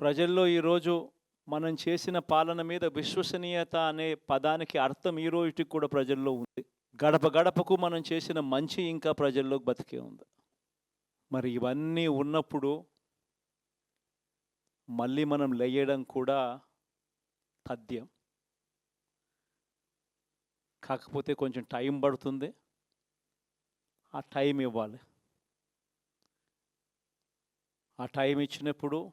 ప్రజల్లో ఈరోజు మనం చేసిన పాలన మీద విశ్వసనీయత అనే పదానికి అర్థం ఈ రోజుకి కూడా ప్రజల్లో ఉంది. గడప గడపకు మనం చేసిన మంచి ఇంకా ప్రజల్లో బతికే ఉంది. మరి ఇవన్నీ ఉన్నప్పుడు మళ్ళీ మనం లేయడం కూడా తథ్యం. కాకపోతే కొంచెం టైం పడుతుంది. ఆ టైం ఇవ్వాలి. ఆ టైం ఇచ్చినప్పుడు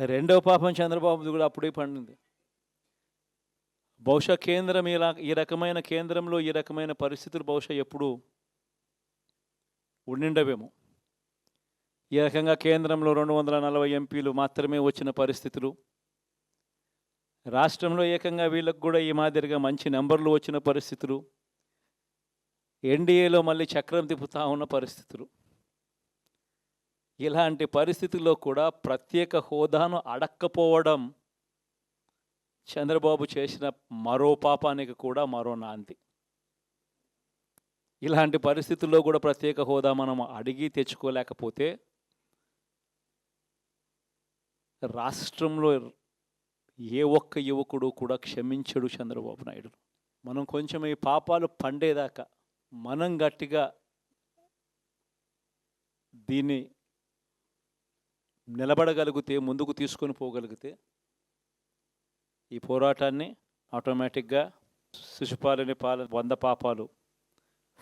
రెండవ పాపం చంద్రబాబుది కూడా అప్పుడే పండింది. బహుశా కేంద్రం ఇలా ఈ రకమైన కేంద్రంలో ఈ రకమైన పరిస్థితులు బహుశా ఎప్పుడు ఉండిండవేమో. ఈ రకంగా కేంద్రంలో రెండు వందల నలభై ఎంపీలు మాత్రమే వచ్చిన పరిస్థితులు. రాష్ట్రంలో ఏకంగా వీళ్ళకు కూడా ఈ మాదిరిగా మంచి నెంబర్లు వచ్చిన పరిస్థితులు. ఎన్డీఏలో మళ్ళీ చక్రం తిప్పుతా ఉన్న పరిస్థితులు. ఇలాంటి పరిస్థితుల్లో కూడా ప్రత్యేక హోదాను అడక్కపోవడం చంద్రబాబు చేసిన మరో పాపానికి కూడా మరో నాంది. ఇలాంటి పరిస్థితుల్లో కూడా ప్రత్యేక హోదా మనం అడిగి తెచ్చుకోలేకపోతే రాష్ట్రంలో ఏ ఒక్క యువకుడు కూడా క్షమించడు చంద్రబాబు నాయుడు. మనం కొంచెం ఈ పాపాలు పండేదాకా మనం గట్టిగా దీన్ని నిలబడగలిగితే ముందుకు తీసుకొని పోగలిగితే ఈ పోరాటాన్ని ఆటోమేటిక్గా శిశుపాలని పాల వంద పాపాలు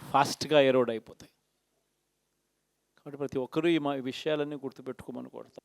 ఫాస్ట్గా ఎరోడ్ అయిపోతాయి. కాబట్టి ప్రతి ఒక్కరూ ఈ మా విషయాలన్నీ గుర్తుపెట్టుకోమని కోరుతాం